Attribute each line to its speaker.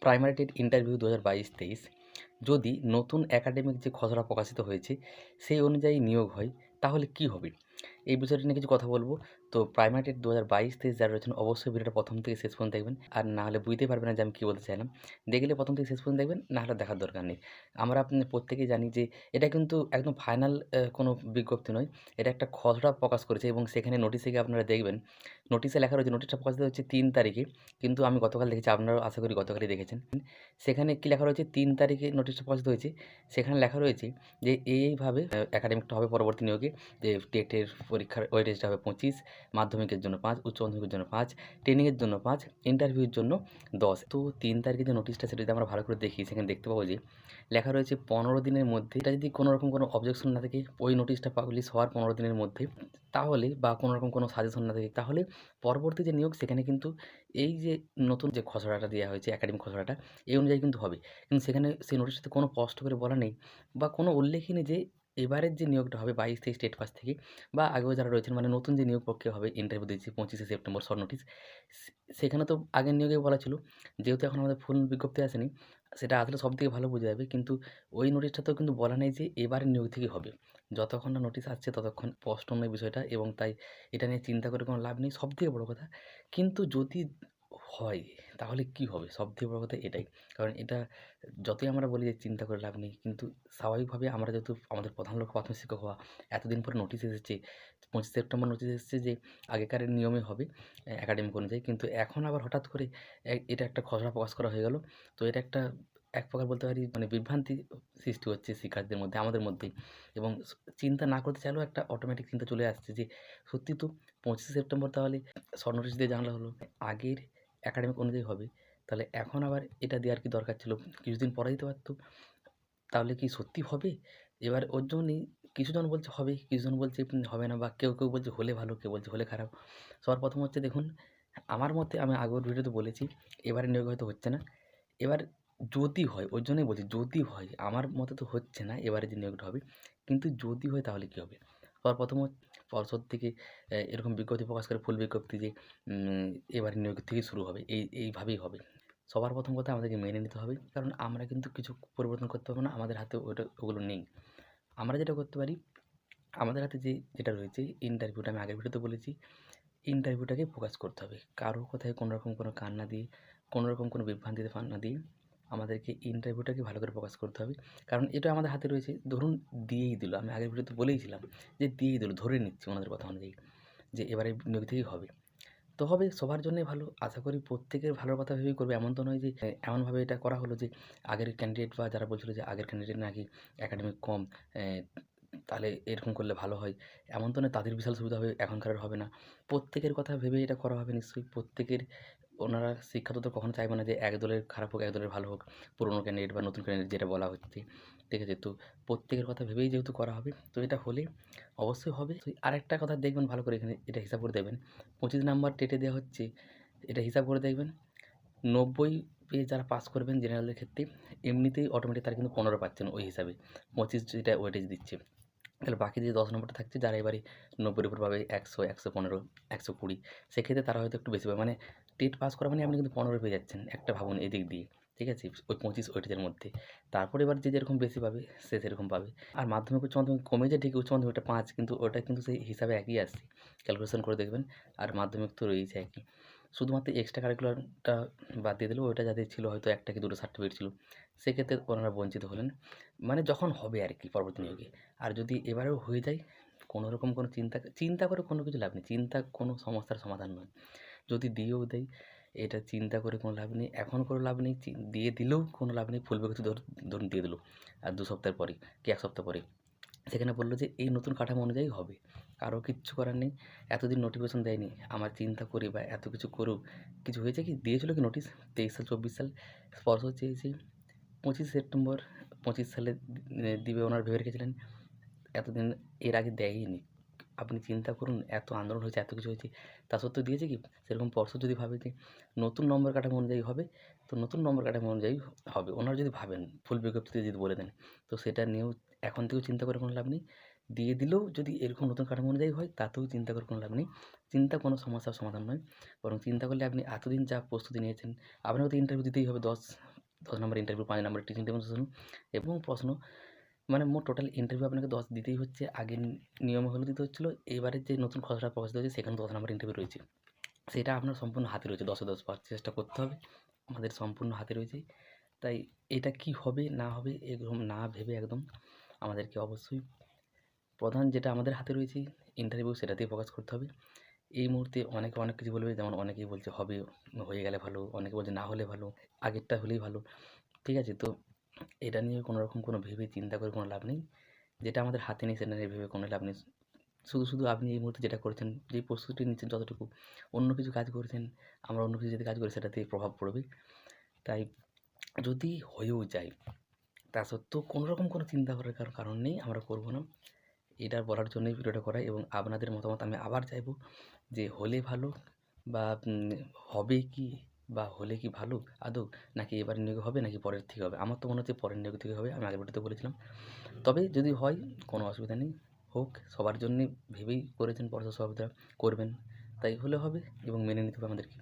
Speaker 1: Primary TET interview দু হাজার বাইশ তেইশ। যদি নতুন একাডেমিক যে খসড়া প্রকাশিত হয়েছে, সেই অনুযায়ী নিয়োগ হয়, তাহলে কি হবে? এই বিষয়টি নিয়ে কিছু কথা বলব। তো প্রাইমারি টেট দু হাজার বাইশ তেইশ যারা রয়েছেন, অবশ্যই ভিডিওটা প্রথম থেকে শেষ পর্যন্ত দেখবেন। আর না হলে বুঝতে পারবেন না যে আমি কী বলতে চাইলাম। দেখলে প্রথম থেকে শেষ পর্যন্ত দেখবেন, না হলে দেখার দরকার নেই। আমরা আপনি প্রত্যেকেই জানি যে এটা কিন্তু একদম ফাইনাল কোনো বিজ্ঞপ্তি নয়। এটা একটা খসড়া প্রকাশ করেছে এবং সেখানে নোটিশে গিয়ে আপনারা দেখবেন। নোটিশে লেখা রয়েছে নোটিশটা প্রকাশিত হচ্ছে তিন তারিখে। কিন্তু আমি গতকাল দেখেছি, আপনারাও আশা করি গতকালই দেখেছেন। সেখানে কী লেখা রয়েছে? তিন তারিখে নোটিশটা প্রকাশিত হয়েছে। সেখানে লেখা রয়েছে যে, এইভাবে একাডেমিকটা হবে পরবর্তী নিয়োগে। যে টেটের পরীক্ষার ওয়েটেজটা হবে পঁচিশ, মাধ্যমিকের জন্য পাঁচ, উচ্চ মাধ্যমিকের জন্য পাঁচ, ট্রেনিংয়ের জন্য পাঁচ ইন্টারভিউর জন্য দশ। তো তিন তারিখে যে নোটিশটা সেটা যদি আমরা ভালো করে দেখি, সেখানে দেখতে পাবো যে লেখা রয়েছে পনেরো দিনের মধ্যে, এটা যদি কোনো রকম কোনো অবজেকশন না থাকে, ওই নোটিশটা পাবলিশ হওয়ার পনেরো দিনের মধ্যে, তাহলে বা কোনো রকম কোনো সাজেশন না থাকে, তাহলে পরবর্তী যে নিয়োগ, সেখানে কিন্তু এই যে নতুন যে খসড়াটা দেওয়া হয়েছে একাডেমিক খসড়াটা, এই অনুযায়ী কিন্তু হবে। কিন্তু সেখানে সেই নোটিশটাতে কোনো স্পষ্ট করে বলা নেই বা কোনো উল্লেখই নেই যে এবারের যে নিয়োগটা হবে বাইশ তেইশ স্টেট পাস থেকে বা আগেও যারা রয়েছেন মানে নতুন যে নিয়োগ পক্ষে হবে ইন্টারভিউ দিয়েছি, পঁচিশে সেপ্টেম্বর শর্ট নোটিশ সেখানে তো আগের নিয়োগে বলা ছিল, যেহেতু এখন আমাদের ফুল বিজ্ঞপ্তি আসেনি, সেটা আসলে সব থেকে ভালো বোঝা যাবে, কিন্তু ওই নোটিশটা তো কিন্তু বলা নেই যে এবারের নিয়োগ থেকে হবে। যতক্ষণ না নোটিশ আসছে, ততক্ষণ স্পষ্ট নয় বিষয়টা এবং তাই এটা নিয়ে চিন্তা করে কোনো লাভ নেই সব থেকে বড়ো কথা। কিন্তু যদি হয়, তাহলে কী হবে? সবথেকে বড় কথা এটাই। কারণ এটা যতই আমরা বলি যে চিন্তা করে লাভ নেই, কিন্তু স্বাভাবিকভাবে আমরা যেহেতু আমাদের প্রধান লক্ষ্য প্রাথমিক শিক্ষক হওয়া, এতদিন পরে নোটিশ এসেছে, পঁচিশ সেপ্টেম্বর নোটিশ এসেছে যে আগেকার নিয়মে হবে একাডেমিক অনুযায়ী। কিন্তু এখন আবার হঠাৎ করে এটা একটা খসড়া প্রকাশ করা হয়ে গেল। তো এটা একটা এক প্রকার বলতে পারি মানে বিভ্রান্তি সৃষ্টি হচ্ছে শিক্ষার্থীদের মধ্যে, আমাদের মধ্যেই এবং চিন্তা না করতে চাইলেও একটা অটোমেটিক চিন্তা চলে আসছে যে, সত্যি তো পঁচিশে সেপ্টেম্বর তাহলে শর্ট নোটিশ দিয়ে জানলা হলো। আগের অ্যাকাডেমিক অনুযায়ী হবে। তাহলে এখন আবার এটা দেওয়ার কি দরকার ছিল। কিছুদিন পরে দিতে পারতো। তাহলে কি সত্যি হবে? এবার ওর জন্যই কিছুজন বলছে হবে, কিছুজন বলছে হবে না বা কেউ কেউ বলছে হলে ভালো, কেউ বলছে হলে খারাপ। সবার প্রথম হচ্ছে দেখুন, আমার মতে আমি আগের ভিডিওতে বলেছি, এবারে নিয়োগ হয়তো হচ্ছে না। এবার যদি হয়, ওর জন্যই বলছি যদি হয়, আমার মতে তো হচ্ছে না এবারে যে নিয়োগটা হবে। কিন্তু যদি হয় তাহলে কী হবে? সবার প্রথম পর্ষদ থেকে এরকম বিজ্ঞপ্তি প্রকাশ করে ফুল বিজ্ঞপ্তি যে এবারে নিয়োগ থেকেই শুরু হবে। এই, এইভাবেই হবে। সবার প্রথম কথা আমাদেরকে মেনে নিতে হবে। কারণ আমরা কিন্তু কিছু পরিবর্তন করতে পারব না। আমাদের হাতে ওটা, ওগুলো নেই। আমরা যেটা করতে পারি, আমাদের হাতে যে, যেটা রয়েছে ইন্টারভিউটা আমি আগের ভিডিওতে বলেছি ইন্টারভিউটাকে ফোকাস করতে হবে। কারও কথায় কোনো রকম কোনো কান না দিয়ে কোনো রকম কোনো বিভ্রান্তিতে ফান না দিয়ে আমাদেরকে ইন্টারভিউটাকে ভালো করে প্রকাশ করতে হবে। কারণ এটা আমাদের হাতে রয়েছে। ধরুন দিয়েই দিল। আমি আগের ভিডিওতে বলেইছিলাম যে দিয়েই দিল, ধরে নিচ্ছি ওনাদের কথা অনুযায়ী যে এবারে নিয়োগ থেকেই হবে। তো হবে, সবার জন্যই ভালো। আশা করি প্রত্যেকের ভালোর কথা ভেবেই করবে। এমন তো নয় যে এমনভাবে এটা করা হলো যে আগের ক্যান্ডিডেট বা যারা বলছিল যে আগের ক্যান্ডিডেট নাকি একাডেমিক কম তাহলে এরকম করলে ভালো হয়। এমন তো নয়, তাদের বিশাল সুবিধা হবে, এখনকার হবে না। প্রত্যেকের কথা ভেবে এটা করা হবে নিশ্চয়ই। প্রত্যেকের ওনারা শিক্ষা তো কখনো চাইবে না যে এক দলের খারাপ হোক, এক দলের ভালো হোক, পুরনো ক্যান্ডিডেট বা নতুন ক্যান্ডিডেট যেটা বলা হচ্ছে। ঠিক আছে তো প্রত্যেকের কথা ভেবেই যেহেতু করা হবে, তো এটা হলে অবশ্যই হবে। আরেকটা কথা দেখবেন ভালো করে এখানে, এটা হিসাব করে দেবেন পঁচিশ নাম্বার টেটে দেওয়া হচ্ছে, এটা হিসাব করে দেখবেন। নব্বই পেয়ে যারা পাস করবেন জেনারেলের ক্ষেত্রে, এমনিতেই অটোমেটিক তারা কিন্তু পনেরো পাচ্ছেন ওই হিসাবে। পঁচিশ যেটা ওয়েটেজ দিচ্ছে। তাহলে বাকি যে দশ নম্বরটা থাকছে, যারা এবারে নব্বই উপর পাবে একশো একশো পনেরো, একশো কুড়ি, সেক্ষেত্রে তারা হয়তো একটু বেশি পাবে। মানে টেট পাস করা মানে আপনি কিন্তু পনেরো পেয়ে যাচ্ছেন, একটা ভাবুন এদিক দিয়ে, ঠিক আছে? ওই পঁচিশ ওইটের মধ্যে। তারপর এবার যে যেরকম বেশি পাবে, সে সেরকম পাবে। আর মাধ্যমিক, উচ্চ মাধ্যমিক কমে যায় ঠিক উচ্চ মাধ্যমিকটা পাঁচ, কিন্তু ওটা কিন্তু সেই হিসাবে একই আসছে। ক্যালকুলেশন করে দেখবেন, আর মাধ্যমিক তো রয়েছে একই। শুধুমাত্র এক্সট্রা কারিকুলারটা বাদ দিয়ে দিলেও ওইটা যাদের ছিল হয়তো একটা কি দুটো সার্টিফিকেট ছিল, সেক্ষেত্রে ওনারা বঞ্চিত হলেন। মানে যখন হবে আর কি পরবর্তী নিয়োগে। আর যদি এবারেও হয়ে যায়, কোনো রকম কোনো চিন্তা চিন্তা করে কোনো কিছু লাভ নেই। চিন্তা কোনো সমস্যার সমাধান নয়। যদি দিয়েও দেয়, এটা চিন্তা করে কোনো লাভ নেই। এখন কোনো লাভ নেই দিয়ে দিলেও কোনো লাভ নেই ফুল বিগত ধরুন দিয়ে দিল। আর দু সপ্তাহ পরে, কি এক সপ্তাহ পরে? সেখানে বলল যে, এই নতুন কাঠামো অনুযায়ী হবে। কারও কিচ্ছু করার নেই। এতদিন নোটিফিকেশন দেয়নি। আমার চিন্তা করি বা এত কিছু করুক। কিছু হয়েছে কি? দিয়েছিল কি নোটিশ তেইশ সাল, চব্বিশ সাল? স্পর্শ চেয়েছি। পঁচিশ সেপ্টেম্বর, পঁচিশ সালে দিবে ওনার ভেবে রেখেছিলেন। এতদিন এর আগে দেয়নি আপনি চিন্তা করুন, এত আন্দোলন হয়েছে, এত কিছু হয়েছে। তা সত্ত্বেও দিয়েছে কি? সেরকম পর্ষদ যদি ভাবে যে, নতুন নম্বর কাঠামো অনুযায়ী হবে, তো নতুন নম্বর কাঠামো অনুযায়ী হবে। ওনারা যদি ভাবেন ফুল বিজ্ঞপ্তিতে যদি বলে দেন, তো সেটা নিয়েও এখন থেকেও চিন্তা করে কোনো লাভ নেই। দিয়ে দিলেও যদি এরকম নতুন কাঠামো অনুযায়ী হয়, তাতেও চিন্তা করে কোনো লাভ নেই। চিন্তা কোনো সমস্যার সমাধান নয়। বরং চিন্তা করলে আপনি এতদিন যা প্রস্তুতি নিয়েছেন, আপনাকে তো ইন্টারভিউ দিতেই হবে দশ দশ নম্বর ইন্টারভিউ পাঁচ নম্বর টিচিং ডেমনস্ট্রেশন এবং প্রশ্ন মানে মোট টোটাল ইন্টারভিউ আপনাকে দশ দিতেই হচ্ছে। আগে নিয়মে হলে দিতে হচ্ছিল। এবারে যে নতুন খসড়া প্রকাশিত হয়েছে, সেখানে দশ নম্বর ইন্টারভিউ রয়েছে। সেটা আপনার সম্পূর্ণ হাতে রয়েছে। দশে দশ পাওয়ার চেষ্টা করতে হবে। আমাদের সম্পূর্ণ হাতে রয়েছে। তাই এটা কি হবে, না হবে, এরকম না ভেবে একদম আমাদেরকে অবশ্যই প্রধান যেটা আমাদের হাতে রয়েছে ইন্টারভিউ সেটাতেই ফোকাস করতে হবে। এই মুহূর্তে অনেকে অনেক কিছু বলবে, যেমন অনেকেই বলছে হবে, হয়ে গেলে ভালো, অনেকে বলছে না হলে ভালো, আগেরটা হলেই ভালো। ঠিক আছে, তো এটা নিয়ে কোনো রকম কোনো ভেবে চিন্তা করে কোনো লাভ নেই। যেটা আমাদের হাতে নেই সেটা নিয়ে ভেবে কোনো লাভ নেই। শুধু শুধু আপনি এই মুহূর্তে যেটা করছেন যেই প্রস্তুতি নিচ্ছেন যতটুকু, অন্য কিছু কাজ করছেন, আমরা অন্য কিছু যদি কাজ করি সেটাতে প্রভাব পড়বে। তাই যদি হয়েও যায় তা সত্ত্বেও কোনো রকম কোনো চিন্তা করার কারও কারণ নেই, আমরা করব না। এটা বলার জন্যই ভিডিওটা করা এবং আপনাদের মতামত আমি আবার চাইব যে হলে ভালো বা হবে কি বা হলে কি ভালো, আদৌ, নাকি এবার নিয়োগ হবে নাকি পরের থেকে হবে? আমার তো মনে হচ্ছে পরের নিয়োগ থেকে হবে, আমি আগের ভিডিওতে বলেছিলাম। তবে যদি হয়, কোনো অসুবিধা নেই। হোক, সবার জন্যে ভেবেই করেছেন পর্ষদ সভাপতিরা করবেন। তাই হলে হবে এবং মেনে নিতে হবে আমাদেরকে।